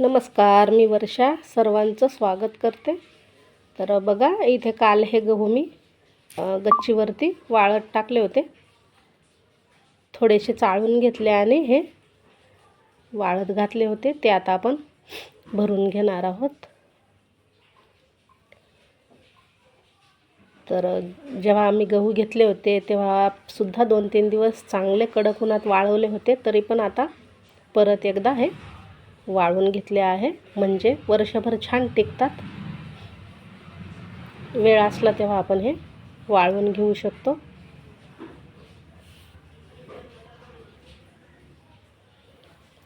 नमस्कार मी वर्षा सर्वांचं स्वागत करते. तर बघा इथे काल हे गहू मी गच्चीवरती वाळत टाकले होते. थोडेसे चाळून घेतले आणि हे वाळत घातले होते. ते आता आपण भरून घेणार आहोत. तर जेव्हा आम्ही गहू घेतले होते तेव्हा सुद्धा दोन तीन दिवस चांगले कडक उन्हात वाळवले होते तरी पण आता परत एकदा हे वाळून घेतले आहे. म्हणजे वर्षभर छान टिकतात. वेळ असला तेव्हा आपण हे वाळवून घेऊ शकतो.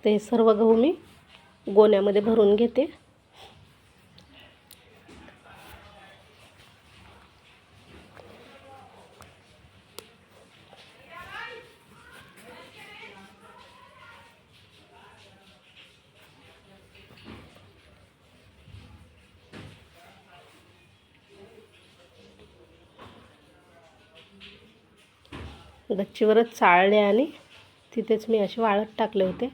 ते सर्व गहू मी गोण्यामध्ये भरून घेते. गच्चीवरच चाळले आणि तिथेच मी असे वाळत टाकले होते.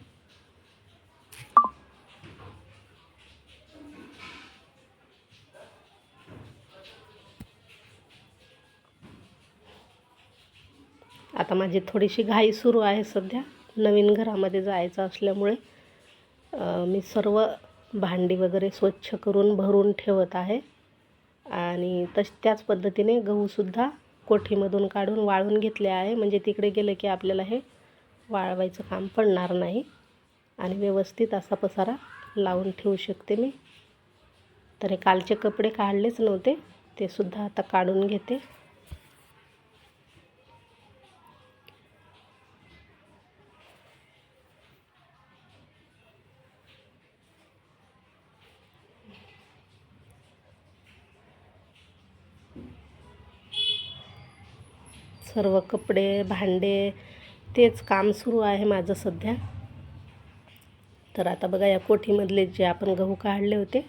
आता माझी थोडीशी घाई सुरू आहे सध्या. नवीन घरामध्ये जायचं असल्यामुळे मी सर्व भांडी वगैरे स्वच्छ करून भरून ठेवत आहे. आणि तश त्याच पद्धतीने गहूसुद्धा कोठीमधून काढून वाळून घेतले आहे. म्हणजे तिकडे गेलं की आपल्याला हे वाळवायचं काम पडणार नाही. आणि व्यवस्थित असा पसारा लावून ठेवू शकते मी. तर हे कालचे कपडे काढलेच नव्हते. ते सुद्धा आता काढून घेते. सर्व कपडे भांडे तेच काम सुरू आहे माझं सध्या. तर आता बघा या कोठीमधले जे आपण गहू काढले होते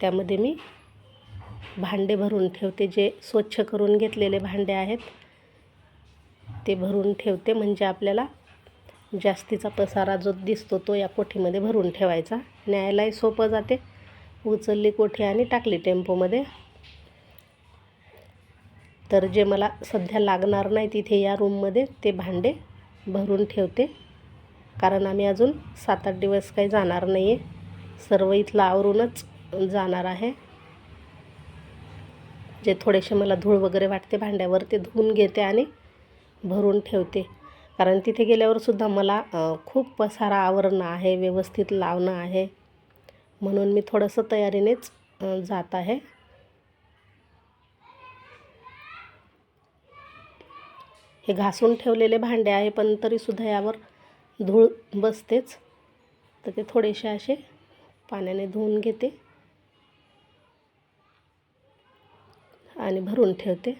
त्यामध्ये मी भांडे भरून ठेवते. जे स्वच्छ करून घेतलेले भांडे आहेत ते भरून ठेवते. म्हणजे आपल्याला जास्तीचा पसारा जो दिसतो तो या कोठीमध्ये भरून ठेवायचा. न्यायलाही सोपं जाते. उचलली कोठी आणि टाकली टेम्पोमध्ये. तर जे मला सध्या लागणार नाही तिथे या रूममध्ये ते भांडे भरून ठेवते. कारण आम्ही अजून सात आठ दिवस काही जाणार नाही आहे सर्व इथलं आवरूनच जाणार आहे. जे थोडेसे मला धूळ वगैरे वाटते भांड्यावर ते धुवून घेते आणि भरून ठेवते. कारण तिथे गेल्यावरसुद्धा मला खूप पसारा आवरणं आहे व्यवस्थित लावणं आहे. म्हणून मी थोडंसं तयारीनेच जात आहे. हे घासून ठेवलेले भांडे आहे पण तरीसुद्धा यावर धूळ बसतेच. तर ते थोडेसे असे पाण्याने धुवून घेते आणि भरून ठेवते.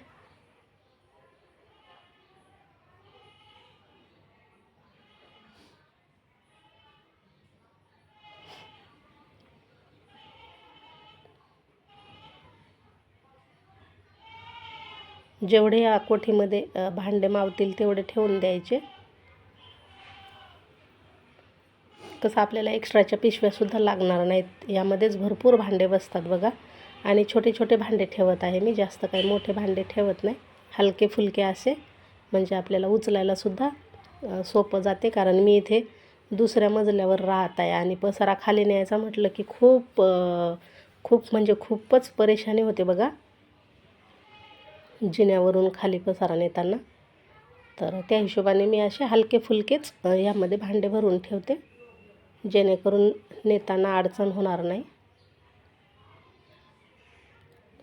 जेवढे या कोठीमध्ये भांडे मावतील तेवढे ठेवून द्यायचे. कसं आपल्याला एक्स्ट्राच्या पिशव्यासुद्धा लागणार नाहीत. यामध्येच भरपूर भांडे बसतात बघा. आणि छोटे छोटे भांडे ठेवत आहे मी. जास्त काही मोठे भांडे ठेवत नाही. हलके फुलके असे. म्हणजे आपल्याला उचलायलासुद्धा सोपं जाते. कारण मी इथे दुसऱ्या मजल्यावर राहत आहे. आणि पसारा खाली न्यायचा म्हटलं की खूप खूप म्हणजे खूपच परेशानी होते बघा. जिन्यावरून खाली पसारा नेताना तर त्या हिशोबाने मी असे हलके फुलकेच यामध्ये भांडे भरून ठेवते. जेणेकरून नेताना अडचण होणार नाही.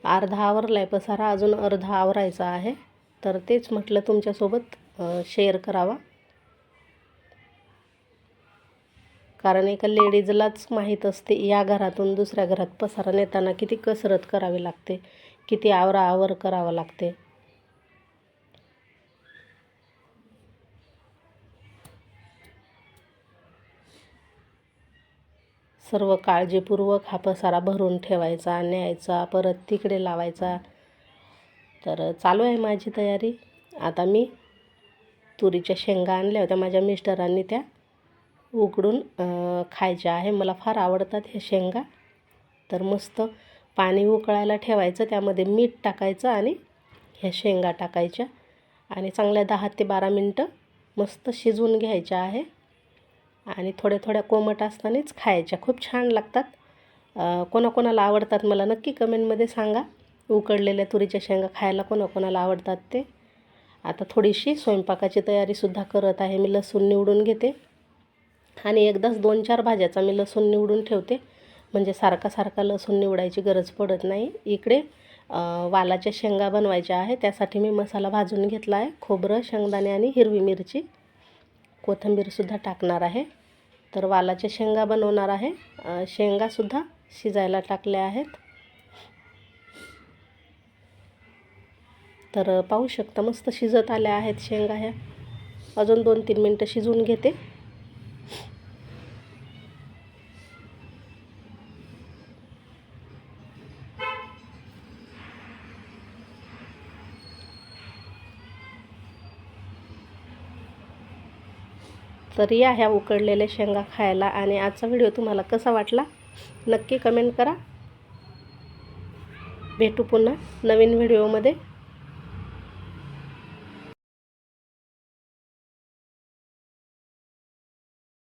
अर्धा आवरला आहे पसारा अजून अर्धा आवरायचा आहे. तर तेच म्हटलं तुमच्यासोबत शेअर करावा. कारण एका लेडीजलाच माहीत असते या घरातून दुसऱ्या घरात पसारा नेताना किती कसरत करावी लागते. किती आवरा आवर करावं लागते. सर्व काळजीपूर्वक हा पसारा भरून ठेवायचा न्यायचा परत तिकडे लावायचा. तर चालू आहे माझी तयारी. आता मी तुरीच्या शेंगा आणल्या होत्या माझ्या मिस्टरांनी त्या उकडून खायच्या आहे. मला फार आवडतात हे शेंगा. तर मस्त पाणी उकळायला ठेवायचं त्यामध्ये मीठ टाकायचं आणि ह्या शेंगा टाकायच्या. आणि चांगल्या दहा ते बारा मिनटं मस्त शिजवून घ्यायच्या आहे. आणि थोड्या थोड्या कोमट असतानाच खायच्या. खूप छान लागतात. कोणाकोणाला आवडतात मला नक्की कमेंटमध्ये सांगा. उकडलेल्या तुरीच्या शेंगा खायला कोणाकोणाला आवडतात ते. आता थोडीशी स्वयंपाकाची तयारीसुद्धा करत आहे. मी लसूण निवडून घेते. आणि एकदाच दोन चार भाज्याचा मी लसूण निवडून ठेवते. म्हणजे सारखा सारखा लसूण निवडायची गरज पडत नाही. इकडे वालाच्या शेंगा बनवायच्या आहे. त्यासाठी मी मसाला भाजून घेतला आहे. खोबरं शेंगदाणे आणि हिरवी मिरची. कोथिंबीरसुद्धा टाकणार आहे. तर वालाच्या शेंगा बनवणार आहे. शेंगासुद्धा शिजायला टाकल्या आहेत. तर पाहू शकता मस्त शिजत आल्या आहेत शेंगा ह्या. अजून दोन तीन मिनटं शिजवून घेते. तर या ह्या उकडलेल्या शेंगा खायला. आणि आजचा व्हिडिओ तुम्हाला कसा वाटला? नक्की कमेंट करा. भेटू पुन्हा नवीन व्हिडिओमध्ये.